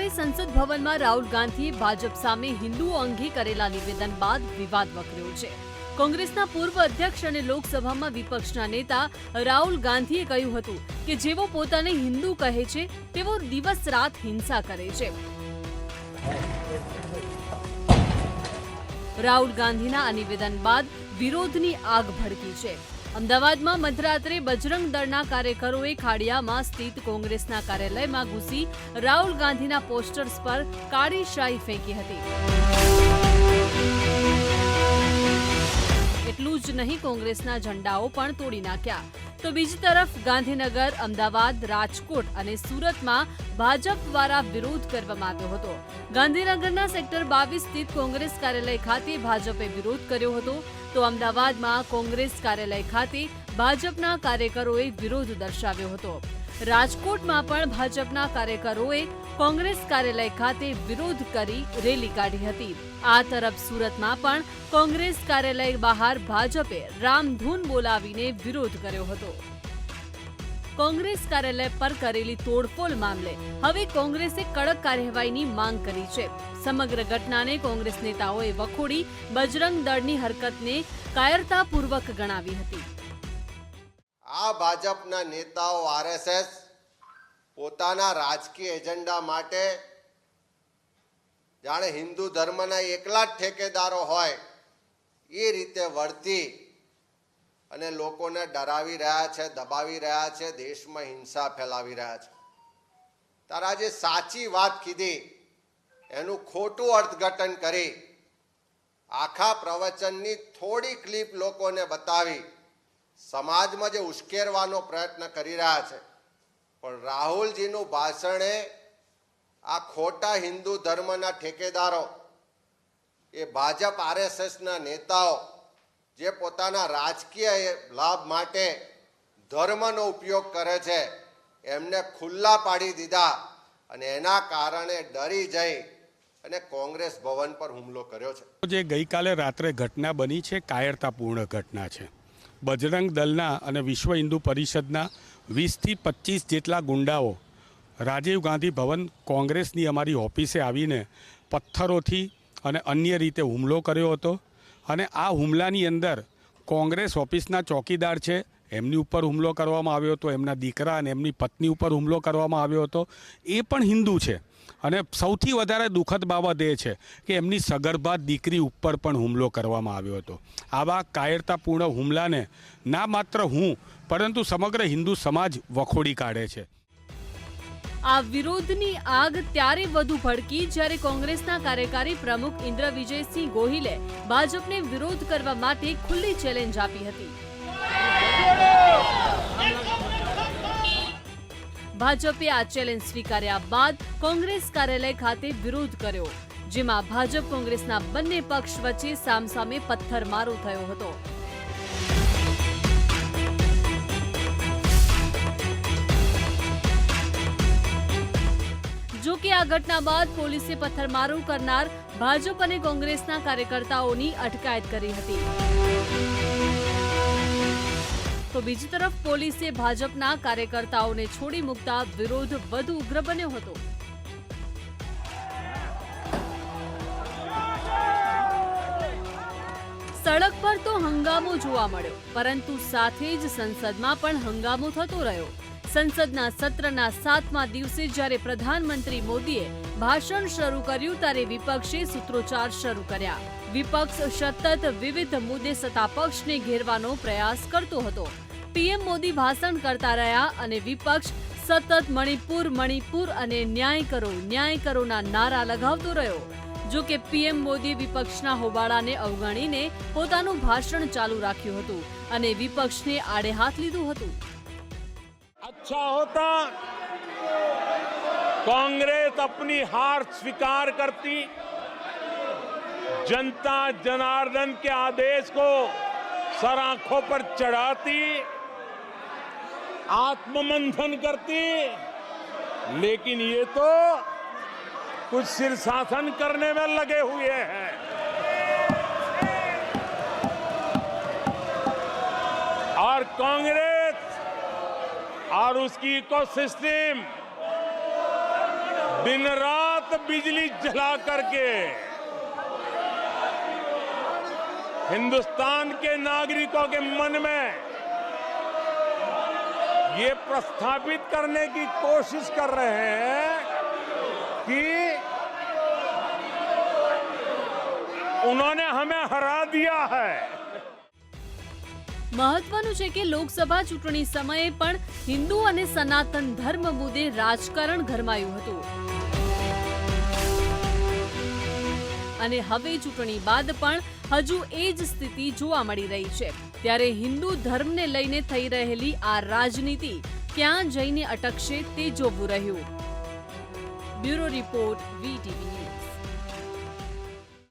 બુધવારે સંસદ ભવનમાં રાહુલ ગાંધીએ ભાજપ સામે હિન્દુઓ અંગે કરેલા નિવેદન બાદ વિવાદ વકર્યો છે. કોંગ્રેસના પૂર્વ અધ્યક્ષ અને લોકસભામાં વિપક્ષના નેતા રાહુલ ગાંધીએ કહ્યું હતું કે જેઓ પોતાને હિન્દુ કહે છે, તેઓ દિવસ રાત હિંસા કરે છે. રાહુલ ગાંધીના આ નિવેદન બાદ વિરોધની આગ ભડકી છે. અમદાવાદમાં મધરાત્રે બજરંગ દળના કાર્યકરોએ ખાડિયામાં સ્થિત કોંગ્રેસના કાર્યાલયમાં ઘૂસી રાહુલ ગાંધીના પોસ્ટર્સ પર કાળી શાહી ફેંકી હતી. એટલું જ નહીં, કોંગ્રેસના ઝંડાઓ પણ તોડી નાખ્યા. તો બીજી તરફ ગાંધીનગર, અમદાવાદ, રાજકોટ અને સુરતમાં ભાજપ દ્વારા વિરોધ કરવામાં આવ્યો હતો. ગાંધીનગરના સેક્ટર બાવીસ સ્થિત કોંગ્રેસ કાર્યાલય ખાતે ભાજપે વિરોધ કર્યો હતો. તો અમદાવાદમાં કોંગ્રેસ કાર્યાલય ખાતે ભાજપના કાર્યકરોએ વિરોધ દર્શાવ્યો હતો. રાજકોટમાં પણ ભાજપના કાર્યકરોએ કોંગ્રેસ કાર્યાલય ખાતે વિરોધ કરી રેલી કાઢી હતી. આ તરફ સુરતમાં પણ કોંગ્રેસ કાર્યાલય બહાર ભાજપે રામધૂન બોલાવીને વિરોધ કર્યો હતો. કોંગ્રેસ કાર્યાલય પર કરેલી તોડફોડ મામલે હવે કોંગ્રેસે કડક કાર્યવાહીની માંગ કરી છે. સમગ્ર ઘટનાને કોંગ્રેસ નેતાઓએ વખોડી બજરંગ દળની હરકતને કાયરતાપૂર્વક ગણાવી હતી. આ ભાજપના નેતાઓ આરએસએસ પોતાના રાજકીય એજન્ડા માટે જાણે હિન્દુ ધર્મના એકલા જ ઠેકેદારો હોય, એ રીતે વર્તી અને લોકોને ડરાવી રહ્યા છે, દબાવી રહ્યા છે, દેશમાં હિંસા ફેલાવી રહ્યા છે. તારા જે સાચી વાત કીધી, એનું ખોટું અર્થઘટન કરી, આખા પ્રવચનની થોડી ક્લિપ લોકોને બતાવી, સમાજમાં જે ઉશ્કેરવાનો પ્રયત્ન કરી રહ્યા છે પણ રાહુલજીનું ભાષણ એ આ ખોટા હિન્દુ ધર્મના ઠેકેદારો, એ ભાજપ આરએસએસના નેતાઓ જે પોતાના રાજકીય લાભ માટે ધર્મનો ઉપયોગ કરે છે, એમને ખુલ્લા પાડી દીધા અને એના કારણે ડરી જઈ અને કોંગ્રેસ ભવન પર હુમલો કર્યો છે. જે ગઈકાલે રાત્રે ઘટના બની છે, કાયરતાપૂર્ણ ઘટના છે. બજરંગ દળના અને વિશ્વ હિન્દુ પરિષદના વીસથી પચીસ જેટલા ગુંડાઓ રાજીવ ગાંધી ભવન કોંગ્રેસની અમારી ઓફિસે આવીને પથ્થરોથી અને અન્ય રીતે હુમલો કર્યો હતો. અને આ હુમલાની અંદર કોંગ્રેસ ઓફિસના ચોકીદાર છે એમની ઉપર હુમલો કરવામાં આવ્યો હતો, એમના દીકરા અને એમની પત્ની ઉપર હુમલો કરવામાં આવ્યો હતો. એ પણ હિન્દુ છે. અને સૌથી વધારે દુઃખદ બાબત એ છે કે એમની સગર્ભા દીકરી ઉપર પણ હુમલો કરવામાં આવ્યો હતો. આવા કાયરતાપૂર્ણ હુમલાને ના માત્ર હું, પરંતુ સમગ્ર હિન્દુ સમાજ વખોડી કાઢે છે. આ વિરોધની આગ ત્યારે વધુ ભડકી જ્યારે કોંગ્રેસના કાર્યકારી પ્રમુખ ઇન્દ્ર વિજયસિંહ ગોહિલે ભાજપને વિરોધ કરવા માટે ખુલ્લી ચેલેન્જ આપી હતી. ભાજપે આ ચેલેન્જ સ્વીકાર્યા બાદ કોંગ્રેસ કાર્યાલય ખાતે વિરોધ કર્યો, જેમાં ભાજપ કોંગ્રેસના બંને પક્ષ વચ્ચે સામસામે પથ્થરમારો થયો હતો. જો કે આ ઘટના બાદ પોલીસે પથ્થરમારો કરનાર ભાજપ અને કોંગ્રેસના કાર્યકર્તાઓની અટકાયત કરી હતી. તો બીજી તરફ પોલીસે ભાજપના કાર્યકર્તાઓને છોડી મૂકતા વિરોધ વધુ ઉગ્ર બન્યો હતો. સડક પર તો હંગામો જોવા મળ્યો, પરંતુ સાથે જ સંસદમાં પણ હંગામો થતો રહ્યો. સંસદના સત્રના સાતમા દિવસે જ્યારે પ્રધાનમંત્રી મોદીએ ભાષણ શરૂ કર્યું ત્યારે વિપક્ષે સૂત્રોચ્ચાર શરૂ કર્યા. વિપક્ષ સતત વિવિધ મુદ્દે સત્તાપક્ષને ઘેરવાનો પ્રયાસ કરતો હતો. પીએમ મોદી ભાષણ કરતા રહ્યા અને વિપક્ષ સતત મણિપુર મણિપુર અને ન્યાય કરો, ન્યાય કરોના નારા લગાવતો રહ્યો. જો કે પીએમ મોદી વિપક્ષના હોબાળાને અવગણીને પોતાનું ભાષણ ચાલુ રાખ્યું હતું અને વિપક્ષને આડે હાથ લીધું હતું. अच्छा होता, कांग्रेस अपनी हार स्वीकार करती। जनता जनार्दन के आदेश को सर आँखों पर चढ़ाती, आत्ममंथन करती। लेकिन ये तो कुछ शीर्षासन करने में लगे हुए हैं। और कांग्रेस और उसकी इकोसिस्टम। दिन रात बिजली जला करके हिंदुस्तान के नागरिकों के मन में ये प्रस्थापित करने की कोशिश कर रहे हैं कि उन्होंने हमें हरा दिया है। મહત્વનું છે કે લોકસભા ચૂંટણી સમયે પણ હિન્દુ અને સનાતન ધર્મ મુદ્દે રાજકારણ ગરમાયું હતું. અને હવે ચૂંટણી બાદ પણ હજુ એ જ સ્થિતિ જોવા મળી રહી છે. ત્યારે હિન્દુ ધર્મને લઈને થઈ રહેલી આ રાજનીતિ ક્યાં જઈને અટકશે તે જોવું રહ્યું. Bureau report VTV news